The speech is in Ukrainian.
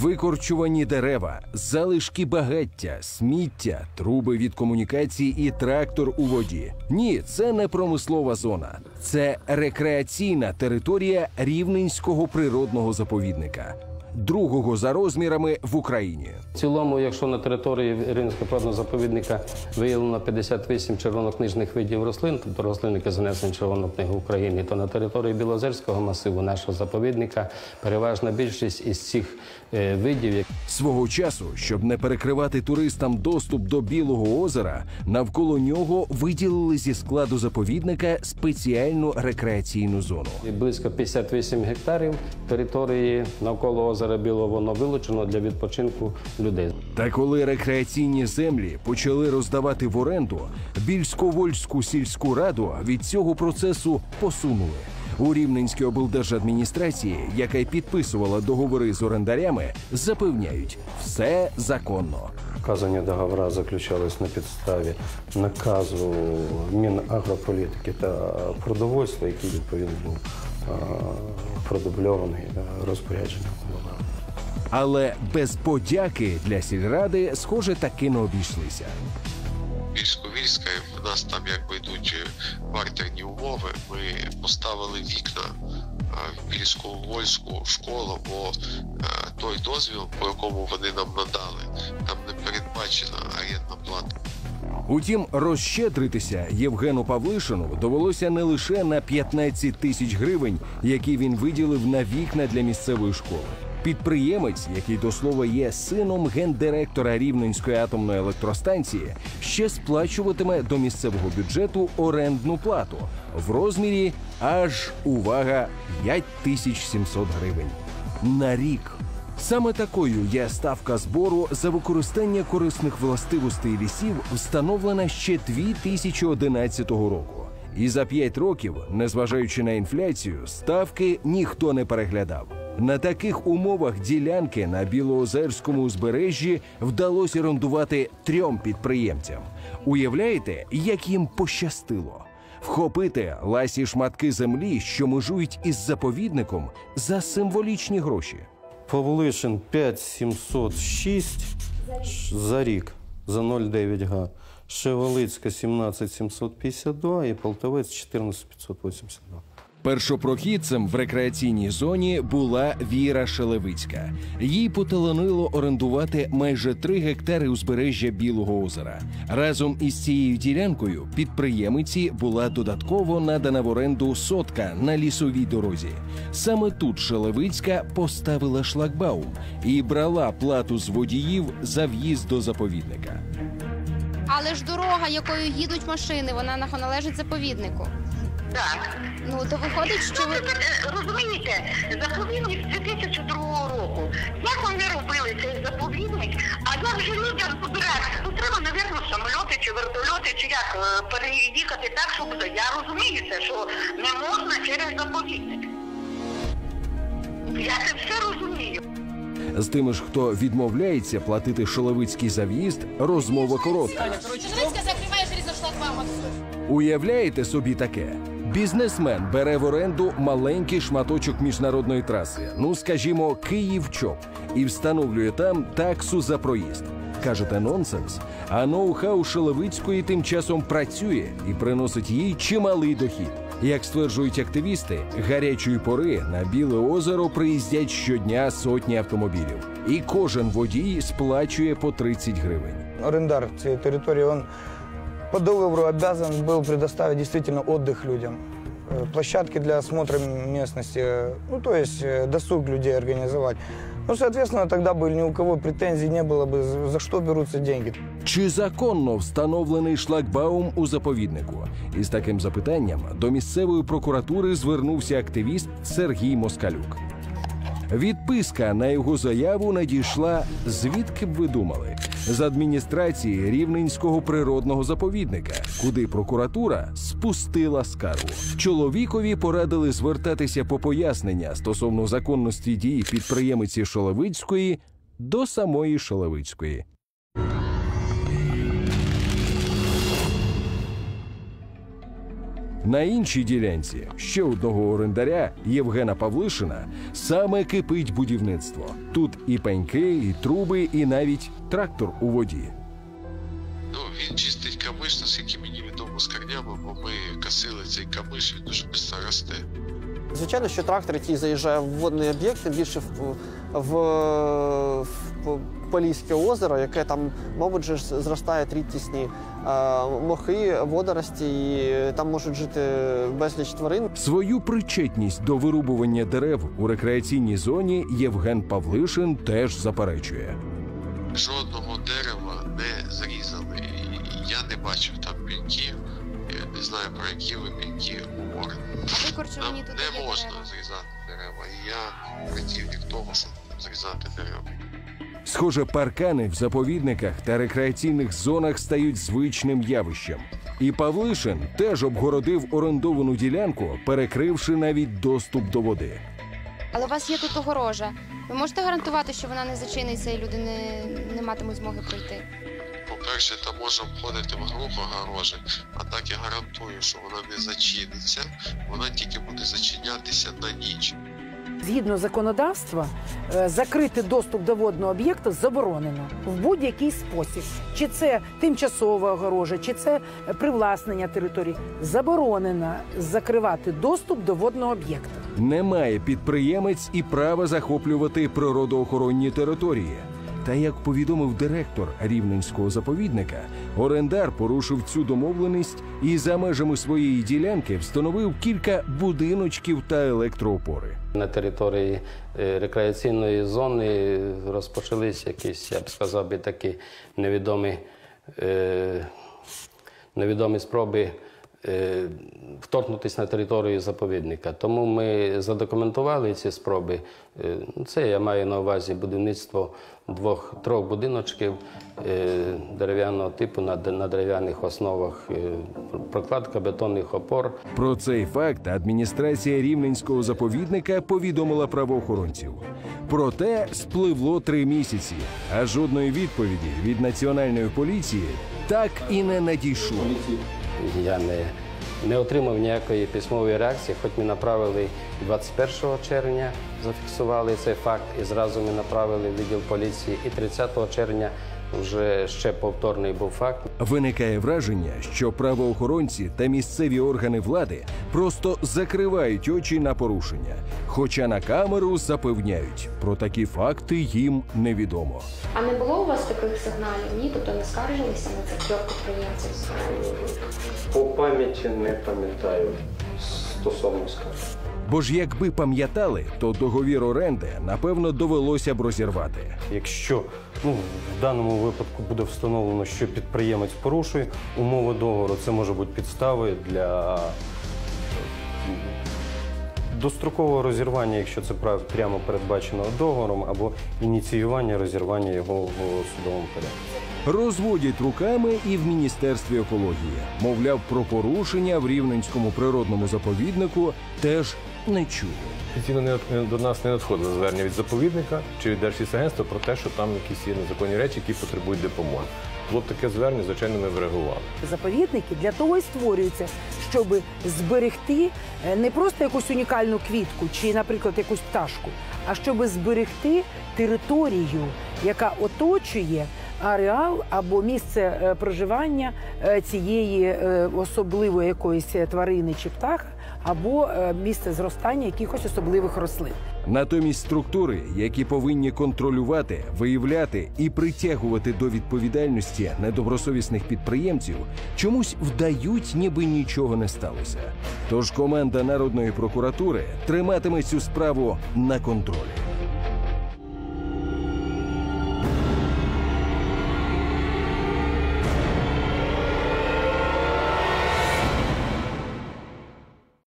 Викорчувані дерева, залишки багаття, сміття, труби від комунікацій і трактор у воді. Ні, це не промислова зона, це рекреаційна територія Рівненського природного заповідника, другого за розмірами в Україні. В цілому, якщо на території Рівненського природного заповідника виявлено 58 червонокнижних видів рослин, тобто рослин, які занесені Червону книгу України, то на території Білозерського масиву нашого заповідника переважна більшість із цих е, видів, Свого часу, щоб не перекривати туристам доступ до Білого озера, навколо нього виділили зі складу заповідника спеціальну рекреаційну зону. близько 58 гектарів території навколо озера Білого воно вилучено для відпочинку людей. Та коли рекреаційні землі почали роздавати в оренду, Більськовольську сільську раду від цього процесу посунули. У Рівненській облдержадміністрації, яка й підписувала договори з орендарями, запевняють, все законно. Вказані договори заключались на підставі наказу Мінагрополітики та продовольства, який відповідно був продубльований е, розпорядженням. Але без подяки для сільради, схоже, таки не обійшлися. Більсько-Вільська, в нас там якби йдуть е, бартерні умови. Ми поставили вікна е, в Більсько-Вольську школу, бо е, той дозвіл, по якому вони нам надали, там не передбачена арендна плата. Утім, розщедритися Євгену Павлишину довелося не лише на 15 тисяч гривень, які він виділив на вікна для місцевої школи. Підприємець, який до слова є сином гендиректора Рівненської атомної електростанції, ще сплачуватиме до місцевого бюджету орендну плату в розмірі аж увага 5700 гривень на рік. Саме такою є ставка збору за використання корисних властивостей лісів, встановлена ще 2011 року. І за 5 років, незважаючи на інфляцію, ставки ніхто не переглядав. На таких умовах ділянки на Білоозерському узбережжі вдалося орендувати трьом підприємцям. Уявляєте, як їм пощастило? Вхопити ласі шматки землі, що межують із заповідником, за символічні гроші. Павлишин 5706 за рік за 0,9 га. Шевелицька 17752 і Полтавець 14582. Першопрохідцем в рекреаційній зоні була Віра Шелевицька. Їй поталанило орендувати майже три гектари узбережжя Білого озера. Разом із цією ділянкою підприємиці була додатково надана в оренду сотка на лісовій дорозі. Саме тут Шелевицька поставила шлагбаум і брала плату з водіїв за в'їзд до заповідника. Але ж дорога, якою їдуть машини, вона належить заповіднику. Так. Ну то виходить, що ви Ну, ви е, розумієте, заповідник з 2002 року. Як вони робили цей заповідник, а як же людям побиратися? Ну треба, напевно, самольоти чи вертольоти, чи як е, переїхати так, щоб я розумію це, що не можна через заповідник. Я це все розумію. З тими ж, хто відмовляється платити Шелевицький за в'їзд, розмова коротка. Шелецька закриває желізно шлагбаум. Уявляєте собі таке? Бізнесмен бере в оренду маленький шматочок міжнародної траси, ну скажімо, Київ-Чоп, і встановлює там таксу за проїзд. Кажете нонсенс? А ноу-хау Шелевицької тим часом працює і приносить їй чималий дохід. Як стверджують активісти, гарячої пори на біле озеро приїздять щодня сотні автомобілів, і кожен водій сплачує по 30 гривень. арендар всей территории, он по договору обязан был предоставить действительно отдых людям. Э, Площадки для осмотра местности, э, ну, то есть э, досуг людей организовать. Ну, соответственно, тогда бы ни у кого претензий не было бы, за- за что берутся деньги. Чи законно встановлений шлагбаум у заповіднику? Із таким запитанням до місцевої прокуратури звернувся активіст Сергій Москалюк. Відписка на його заяву надійшла звідки б ви думали? З адміністрації Рівненського природного заповідника, куди прокуратура спустила скаргу. Чоловікові порадили звертатися по пояснення стосовно законності дії підприємиці Шоловицької до самої Шоловицької. На іншій ділянці ще одного орендаря Євгена Павлишина саме кипить будівництво. Тут і пеньки, і труби, і навіть трактор у воді. Ну, він чистить камиш, наскільки мені відомо з корнями, бо ми косили цей камиш, він дуже швидко росте. Звичайно, що трактор, який заїжджає в водний об'єкт, тим більше в, в, в Поліське озеро, яке там, мабуть, же ж зростають рідкісні е, мохи, водорості, і там можуть жити безліч тварин. Свою причетність до вирубування дерев у рекреаційній зоні Євген Павлишин теж заперечує. Жодного дерева не зрізали. Я не бачив там пеньків, я не знаю про які ви пеньки говорите. Нам не можна зрізати дерева. І я працівник того, щоб зрізати дерева. Схоже, паркани в заповідниках та рекреаційних зонах стають звичним явищем. І Павлишин теж обгородив орендовану ділянку, перекривши навіть доступ до води. Але у вас є тут огорожа. Ви можете гарантувати, що вона не зачиниться і люди не, не матимуть змоги пройти? По-перше, там може входити в групу огорожі, а так я гарантую, що вона не зачиниться, вона тільки буде зачинятися на ніч. Згідно законодавства, е, закрити доступ до водного об'єкту заборонено в будь-який спосіб. Чи це тимчасова огорожа, чи це привласнення території. Заборонено закривати доступ до водного об'єкта. Немає підприємець і права захоплювати природоохоронні території. Та як повідомив директор рівненського заповідника, орендар порушив цю домовленість і за межами своєї ділянки встановив кілька будиночків та електроопори. На території е, рекреаційної зони розпочались якісь, я б сказав, би такі невідомі, е, невідомі спроби вторгнутися на територію заповідника. Тому ми задокументували ці спроби. Е, Це я маю на увазі будівництво двох-трьох будиночків е, дерев'яного типу на, дерев'яних основах, е, прокладка бетонних опор. Про цей факт адміністрація рівненського заповідника повідомила правоохоронців. Проте спливло три місяці, а жодної відповіді від національної поліції так і не надійшло. Я не, не отримав ніякої письмової реакції, хоч ми направили 21 червня, зафіксували цей факт, і зразу ми направили відділ поліції. І 30 червня вже ще повторний був факт. Виникає враження, що правоохоронці та місцеві органи влади просто закривають очі на порушення, хоча на камеру запевняють, про такі факти їм невідомо. А не було у вас таких сигналів? Ні, тобто не скаржилися на цих трьох підприємців? По пам'яті не пам'ятаю стосовно скажу. Бо ж якби пам'ятали, то договір оренди напевно довелося б розірвати. Якщо ну, в даному випадку буде встановлено, що підприємець порушує умови договору, це може бути підстави для дострокового розірвання, якщо це прямо передбачено договором, або ініціювання розірвання його в судовому порядку. Розводять руками і в міністерстві екології. Мовляв, про порушення в рівненському природному заповіднику теж не чули. Офіційно до нас не надходило звернення від заповідника чи від Держлісагентства про те, що там якісь є незаконні речі, які потребують допомоги. Було б таке звернення, звичайно, ми б реагували. Заповідники для того і створюються, щоб зберегти е, не просто якусь унікальну квітку чи, наприклад, якусь пташку, а щоб зберегти територію, яка оточує ареал або місце е, проживання е, цієї особливої якоїсь тварини чи птаха, або е, місце зростання якихось особливих рослин. Натомість структури, які повинні контролювати, виявляти і притягувати до відповідальності недобросовісних підприємців, чомусь вдають, ніби нічого не сталося. Тож команда народної прокуратури триматиме цю справу на контролі.